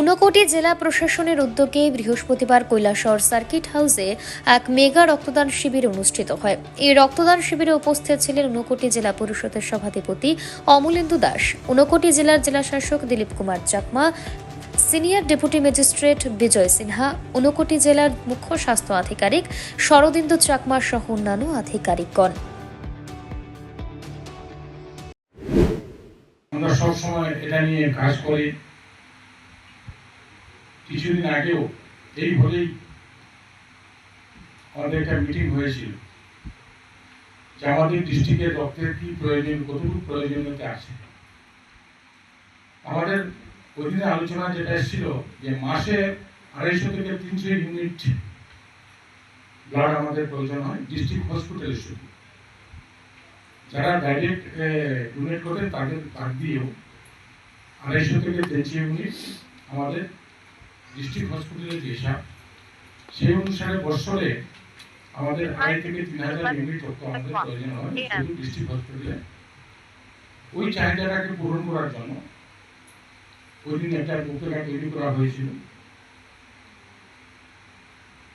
ঊনকোটি জেলা প্রশাসনের উদ্যোগে বৃহস্পতিবার কৈলাসহর সার্কিট হাউসে এক মেগা রক্তদান শিবির অনুষ্ঠিত হয়। এই রক্তদান শিবিরে উপস্থিত ছিলেন ঊনকোটি জেলা পরিষদের সভাধিপতি অমলেন্দু দাস, ঊনকোটি জেলার জেলাশাসক Dilip Kumar Chakma, senior deputy magistrate Bijay Sinha, Unakoti জেলার মুখ্য স্বাস্থ্য আধিকারিক শরদিন্দু চাকমা সহ অন্যান্য আধিকারিকগণ। আমরা সবসময় এটা নিয়ে কাজ করি। কিছুদিন আগেও এই ভোরেই আমাদের একটা মিটিং হয়েছিল। যে আমাদের ডিস্ট্রিক্টের রক্তের কি প্রয়োজন, কতটুকু প্রয়োজনীয়তা আছে আমাদের ওই দিনে আলোচনা যেটা এসেছিল যে মাসে আড়াইশো থেকে তিনশো ইউনিট ব্লাড আমাদের প্রয়োজন হয় ডিস্ট্রিক্ট হসপিটালে শুধু যারা ডাইরেক্ট ডোনেট করে তাদের, তার দিয়েও আড়াইশো থেকে তিনশো ইউনিট আমাদের ডিস্ট্রিক্ট হসপিটালের যে সেই অনুসারে বছরে আমাদের আড়াই থেকে তিন হাজার ইউনিট রক্ত আমাদের প্রয়োজন হয় শুধু ডিস্ট্রিক্ট হসপিটালে ওই চাহিদাটাকে পূরণ করার জন্য ওই দিন একটা উপজেলা তৈরি করা হয়েছিল।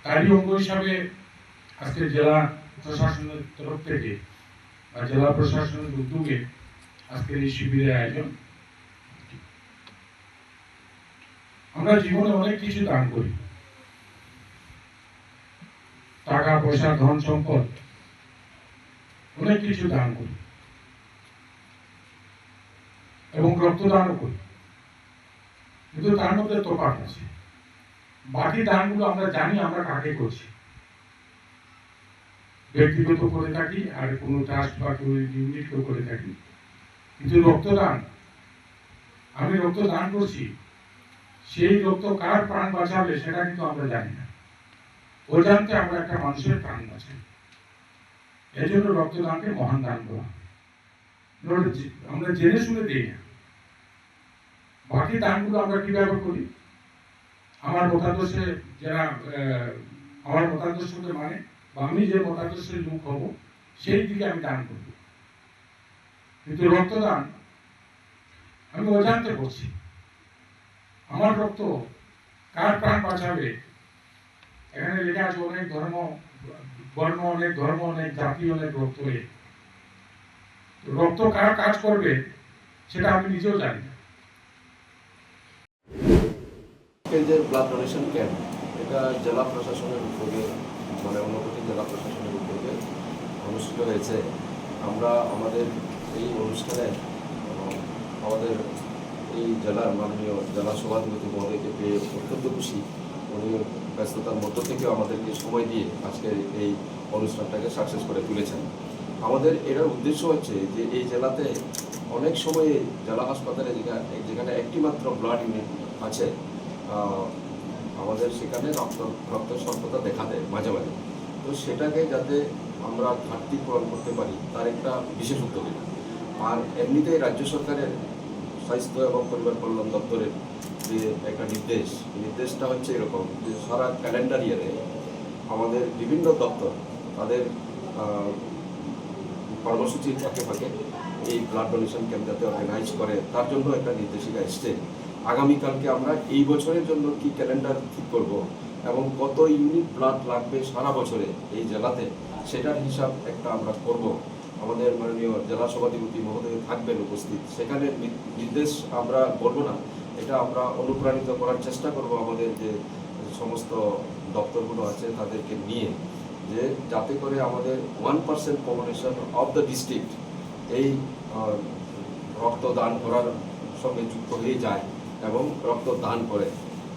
তারই অঙ্গ হিসাবে আজকে জেলা প্রশাসনের তরফ থেকে বা জেলা প্রশাসনের উদ্যোগে আজকের এই শিবিরের আয়োজন। আমরা জীবনে অনেক কিছু দান করি। টাকা, পয়সা, ধন, সম্পদ, অনেক কিছু দান করি। এবং রক্তদানও করি। কিন্তু তার মধ্যে তোফাত আছে। বাকি দানগুলো আমরা জানি আমরা কাকে করছি। ব্যক্তিগত করে থাকি আর কোনো ট্রাস্ট বা কোনো ইউনিটকেও করে থাকি। কিন্তু রক্তদান, আমি রক্তদান করছি সেই রক্ত কার প্রাণ বাঁচাবে সেটা কিন্তু আমরা জানি না। অজান্তে আমরা একটা মানুষের প্রাণ বাঁচাই। এই জন্য রক্তদানকে মহান দান হয়। আমরা জেনে শুনে দিই না। বাকি দানগুলো আমরা কীভাবে করি? আমার মতাদর্শে যারা আমার মতাদর্শকে মানে বা আমি যে মতাদর্শের লোক হব, সেই দিকে আমি দান করব। কিন্তু রক্তদান আমি অজান্তে করছি। আমার রক্ত কার প্রাণ বাঁচাবে? এখানে লেখা আছে অনেক ধর্ম, বর্ণ অনেক, ধর্ম অনেক, জাতি অনেক রক্ত রক্ত কার কাজ করবে সেটা আমি নিজেও জানি না। যে ব্লাড ডোনেশন ক্যাম্প এটা জেলা প্রশাসনের উদ্যোগে মানে ঊনকোটি জেলা প্রশাসনের উদ্যোগে অনুষ্ঠিত হয়েছে। আমরা আমাদের এই অনুষ্ঠানে আমাদের এই জেলার মাননীয় জেলা সভাধিপতি মহোদয়কে পেয়ে অত্যন্ত খুশি। উনি ব্যস্ততার মধ্য থেকেও আমাদেরকে সময় দিয়ে আজকের এই অনুষ্ঠানটাকে সাকসেস করে তুলেছেন। আমাদের এটার উদ্দেশ্য হচ্ছে যে এই জেলাতে অনেক সময়ে জেলা হাসপাতালে যেখানে যেখানে একটি মাত্র ব্লাড ইউনিট আছে আমাদের সেখানে রক্ত রক্ত স্বল্পতা দেখা দেয় মাঝে মাঝে। তো সেটাকে যাতে আমরা ঘাটতি পূরণ করতে পারি, তার একটা বিশেষ উদ্যোগ আর এমনিতেই রাজ্য সরকারের স্বাস্থ্য এবং পরিবার কল্যাণ দপ্তরের যে একটা নির্দেশ নির্দেশটা হচ্ছে এরকম যে সারা ক্যালেন্ডার ইয়ারে আমাদের বিভিন্ন দপ্তর তাদের কর্মসূচির ফাঁকে ফাঁকে এই ব্লাড ডোনেশন ক্যাম্প যাতে অর্গানাইজ করে, তার জন্য একটা নির্দেশিকা এসছে। আগামীকালকে আমরা এই বছরের জন্য কি ক্যালেন্ডার ঠিক করব এবং কত ইউনিট ব্লাড লাগবে সারা বছরে এই জেলাতে, সেটার হিসাব একটা আমরা করব। আমাদের মাননীয় জেলা সভাধিপতি মহোদয় থাকবেন উপস্থিত। সেখানে নির্দেশ আমরা বলব না। এটা আমরা অনুপ্রাণিত করার চেষ্টা করব আমাদের যে সমস্ত দপ্তরগুলো আছে তাদেরকে নিয়ে যে যাতে করে আমাদের one percent population of the district এই আহ, রক্ত দান করার সঙ্গে যুক্ত হয়ে যায় এবং রক্ত দান করে।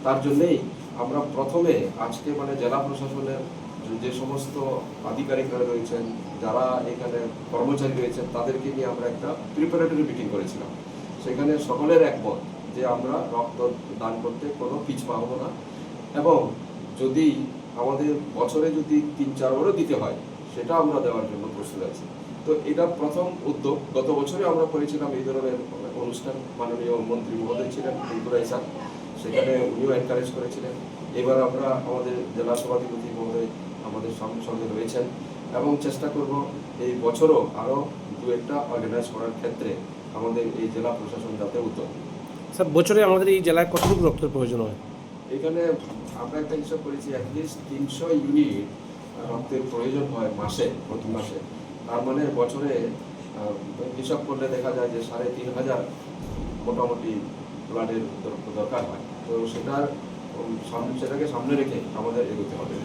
তার জন্যেই আমরা প্রথমে আজকে মানে জেলা প্রশাসনের যে- সমস্ত আধিকারিকরা রয়েছেন, যারা এখানে কর্মচারী রয়েছেন, তাদেরকে নিয়ে আমরা একটা প্রিপারেটরি মিটিং করেছিলাম। সেখানে সকলের একমত যে আমরা রক্ত দান করতে কোনো পিছ পাবো না এবং যদি আমাদের বছরে যদি তিন চার চারবারও দিতে হয়, সেটা আমরা দেওয়ার জন্য প্রস্তুত আছি। তো এটা প্রথম উদ্যোগ। গত বছরে আমরা করেছিলাম এই ধরনের অনুষ্ঠান। মাননীয় মন্ত্রী মহোদয় ছিলেন, ত্রিপুরা ইসাক সেখানে উনিও এনকারেজ করেছিলেন। এবার আমরা আমাদের জেলা সভাধিপতি মহোদয় আমাদের সঙ্গে সঙ্গে রয়েছেন এবং চেষ্টা করব এই বছরও আরও দু একটা অর্গানাইজ করার ক্ষেত্রে আমাদের এই জেলা প্রশাসন যাতে উদ্যোগ স্যার বছরে আমাদের এই জেলায় কতটুকু রক্তের প্রয়োজন হয়? এখানে আমরা একটা হিসাব করেছি অ্যাটলিস্ট তিনশো ইউনিট রক্তের প্রয়োজন হয় মাসে প্রতি মাসে। তার মানে বছরে হিসাব করলে দেখা যায় যে সাড়ে তিন হাজার মোটামুটি ব্লাডের দরকার হয়। তো সেটার সামনে সেটাকে সামনে রেখে আমাদের এগোতে হবে।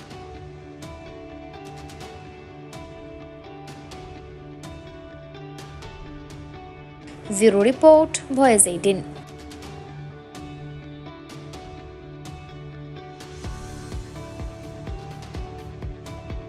Bureau report voice eighteen